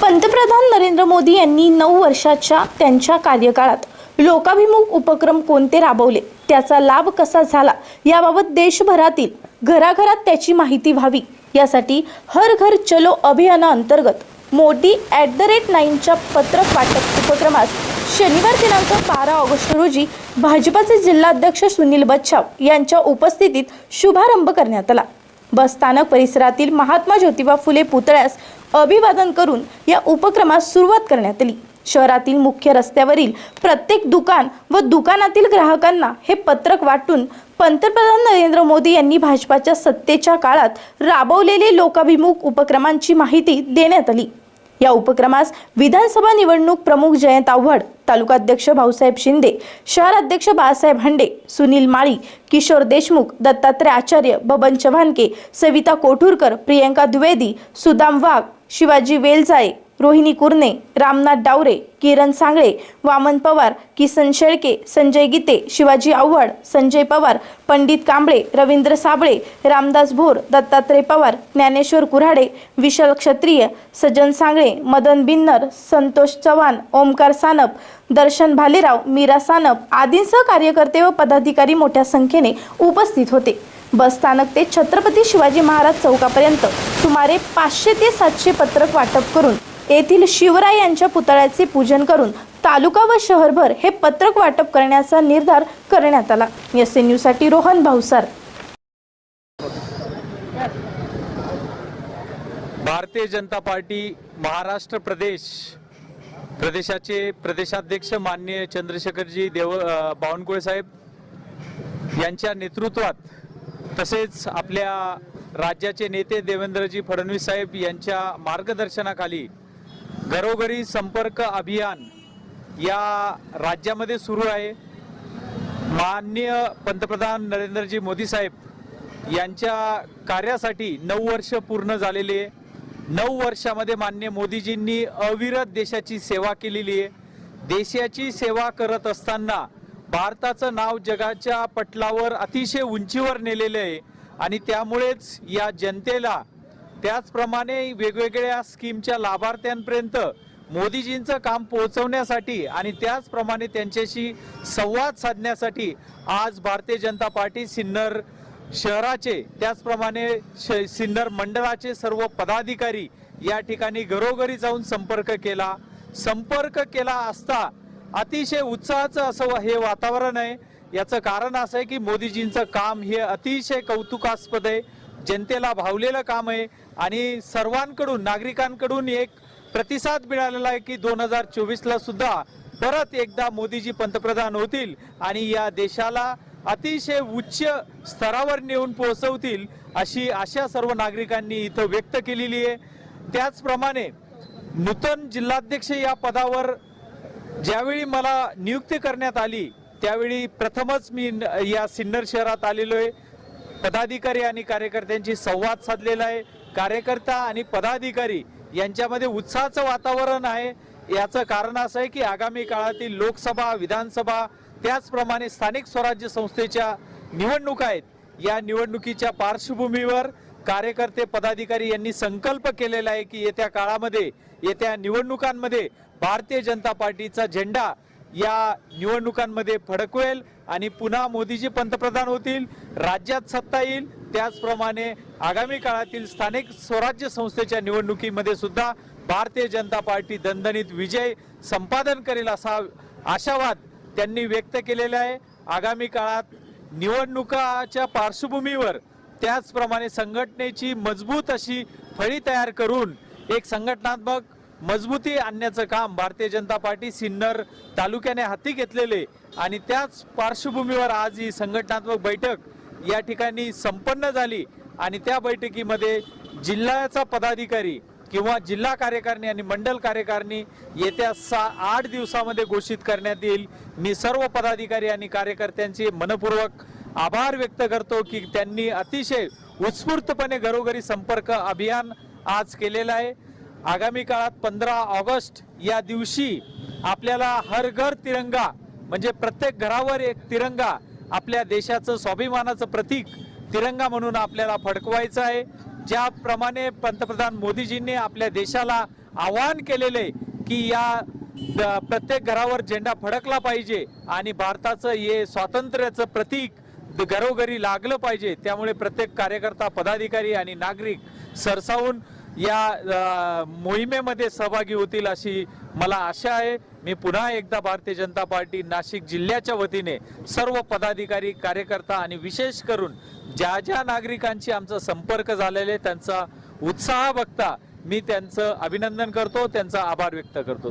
पंतप्रधान नरेंद्र मोदी यांनी नऊ वर्षाच्या त्यांच्या कार्यकाळात लोकाभिमुख उपक्रम कोणते राबवले? त्याचा लाभ कसा झाला? याबाबत देशभरातील घराघरात त्याची माहिती व्हावी. यासाठी हर घर चलो अभियानाअंतर्गत मोदी ॲट द रेट नाईनच्या पत्रक वाटप उपक्रमास शनिवार दिनांक बारा ऑगस्ट रोजी भाजपाचे जिल्हाध्यक्ष सुनील बच्छाव यांच्या उपस्थितीत शुभारंभ करण्यात आला. बस स्थानक परिसरातील महात्मा ज्योतिबा फुले पुतळ्यास अभिवादन करून या उपक्रमास सुरुवात करण्यात आली. शहरातील मुख्य रस्त्यावरील प्रत्येक दुकान व दुकानातील ग्राहकांना हे पत्रक वाटून पंतप्रधान नरेंद्र मोदी यांनी भाजपाच्या सत्तेच्या काळात राबवलेले लोकाभिमुख उपक्रमांची माहिती देण्यात आली. या उपक्रमास विधानसभा निवडणूक प्रमुख जयंत आव्हाड तालुकाध्यक्ष भाऊसाहेब शिंदे शहर अध्यक्ष बाळासाहेब हांडे सुनील माळी किशोर देशमुख दत्तात्रय आचार्य बबन चव्हाणके सविता कोठुरकर प्रियंका द्विवेदी सुदाम वाघ शिवाजी वेलजाळे रोहिणी कुर्णे रामनाथ डावरे किरण सांगळे वामन पवार किसन शेळके संजय गीते शिवाजी आव्हाड संजय पवार पंडित कांबळे रवींद्र साबळे रामदास भोर दत्तात्रय पवार ज्ञानेश्वर कुऱ्हाडे विशाल क्षत्रिय सज्जन सांगळे मदन बिन्नर संतोष चव्हाण ओमकार सानप दर्शन भालेराव मीरा सानप आदींसह कार्यकर्ते व पदाधिकारी मोठ्या संख्येने उपस्थित होते. बस स्थानक ते छत्रपती शिवाजी महाराज चौकापर्यंत सुमारे पाचशे ते सातशे पत्रक वाटप करून येथील शिवराय यांच्या पुतळ्याचे पूजन करून तालुका व शहरभर हे पत्रक वाटप करण्याचा निर्धार करण्यात आला. एस एन यूसाठी रोहन भाऊसार. भारतीय जनता पार्टी महाराष्ट्र प्रदेश प्रदेशाचे प्रदेशाध्यक्ष माननीय चंद्रशेखरजी देव बावनकुळे साहेब यांच्या नेतृत्वात तसेच आपल्या राज्याचे नेते देवेंद्रजी फडणवीस साहेब यांच्या मार्गदर्शनाखाली घरोघरी संपर्क अभियान या राज्यामध्ये सुरू आहे. माननीय पंतप्रधान नरेंद्रजी मोदी साहेब यांच्या कार्यासाठी नऊ वर्ष पूर्ण झालेली आहे. नऊ वर्षामध्ये मान्य मोदीजींनी अविरत देशाची सेवा केलेली आहे. देशाची सेवा करत असताना भारताचं नाव जगाच्या पटलावर अतिशय उंचीवर नेलेलं आहे आणि त्यामुळेच या जनतेला त्याचप्रमाणे वेगवेगळ्या स्कीमच्या लाभार्थ्यांपर्यंत मोदीजींचं काम पोहोचवण्यासाठी आणि त्याचप्रमाणे त्यांच्याशी संवाद साधण्यासाठी आज भारतीय जनता पार्टी सिन्नर शहराचे त्याचप्रमाणे श- सिन्नर मंडळाचे सर्व पदाधिकारी या ठिकाणी घरोघरी जाऊन संपर्क केला. संपर्क केला असता अतिशय उत्साहाचं असं हे वातावरण आहे. याचं कारण असं आहे की मोदीजींचं काम हे अतिशय कौतुकास्पद आहे. जनतेला भावलेलं काम आहे आणि सर्वांकडून नागरिकांकडून एक प्रतिसाद मिळालेला आहे की दोन हजार चोवीसला सुद्धा परत एकदा मोदीजी पंतप्रधान होतील आणि या देशाला अतिशय उच्च स्तरावर नेऊन पोहोचवतील अशी आशा सर्व नागरिकांनी इथं व्यक्त केलेली आहे. त्याचप्रमाणे नूतन जिल्हाध्यक्ष या पदावर ज्यावेळी मला नियुक्ती करण्यात आली त्यावेळी प्रथमच मी या सिन्नर शहरात आलेलो आहे. पदाधिकारी आणि कार्यकर्त्यांशी संवाद साधलेला आहे. कार्यकर्ता आणि पदाधिकारी यांच्यामध्ये उत्साहाचं वातावरण आहे. याचं कारण असं आहे की आगामी काळातील लोकसभा विधानसभा त्याचप्रमाणे स्थानिक स्वराज्य संस्थेच्या निवडणुका आहेत. या निवडणुकीच्या पार्श्वभूमीवर कार्यकर्ते पदाधिकारी यांनी संकल्प केलेला आहे की येत्या काळामध्ये येत्या निवडणुकांमध्ये भारतीय जनता पार्टीचा झेंडा या निवडणुकांमध्ये फडकवेल आणि पुन्हा मोदीजी पंतप्रधान होतील राज्यात सत्ता येईल. त्याचप्रमाणे आगामी काळातील स्थानिक स्वराज्य संस्थेच्या निवडणुकीमध्ये सुद्धा भारतीय जनता पार्टी दणदणीत विजय संपादन करेल असा आशावाद त्यांनी व्यक्त केलेला आहे. आगामी काळात निवडणुकाच्या पार्श्वभूमीवर त्याचप्रमाणे संघटनेची मजबूत अशी फळी तयार करून एक संघटनात्मक मजबूती आणण्याचं काम भारतीय जनता पार्टी सिन्नर तालुक्याने हाती घेतलेले आणि त्याच पार्श्वभूमीवर आज ही संघटनात्मक बैठक या ठिकाणी संपन्न झाली आणि त्या बैठकीमध्ये जिल्ह्याचा पदाधिकारी किंवा जिल्हा कार्यकारिणी आणि मंडल कार्यकारिणी येत्या सा आठ दिवसामध्ये घोषित करण्यात येईल. मी सर्व पदाधिकारी आणि कार्यकर्त्यांचे मनपूर्वक आभार व्यक्त करतो की त्यांनी अतिशय उत्स्फूर्तपणे घरोघरी संपर्क अभियान आज केलेलं आहे. आगामी काळात पंधरा ऑगस्ट या दिवशी आपल्याला हर घर तिरंगा म्हणजे प्रत्येक घरावर एक तिरंगा आपल्या देशाचं स्वाभिमानाचं प्रतीक तिरंगा म्हणून आपल्याला फडकवायचं आहे. ज्याप्रमाणे पंतप्रधान मोदीजींनी आपल्या देशाला आवाहन केलेले की या प्रत्येक घरावर झेंडा फडकला पाहिजे आणि भारताचं हे स्वातंत्र्याचं प्रतीक घरोघरी लागलं पाहिजे. त्यामुळे प्रत्येक कार्यकर्ता पदाधिकारी आणि नागरिक सरसावून या मोहिमेमध्ये सहभागी होतील अशी मला आशा आहे. मी पुन्हा एकदा भारतीय जनता पार्टी नाशिक जिल्ह्याच्या वतीने सर्व पदाधिकारी कार्यकर्ता आणि विशेष करून ज्या ज्या नागरिकांशी आमचा संपर्क झालेले त्यांचा उत्साह बघता मी त्यांचं अभिनंदन करतो त्यांचा आभार व्यक्त करतो.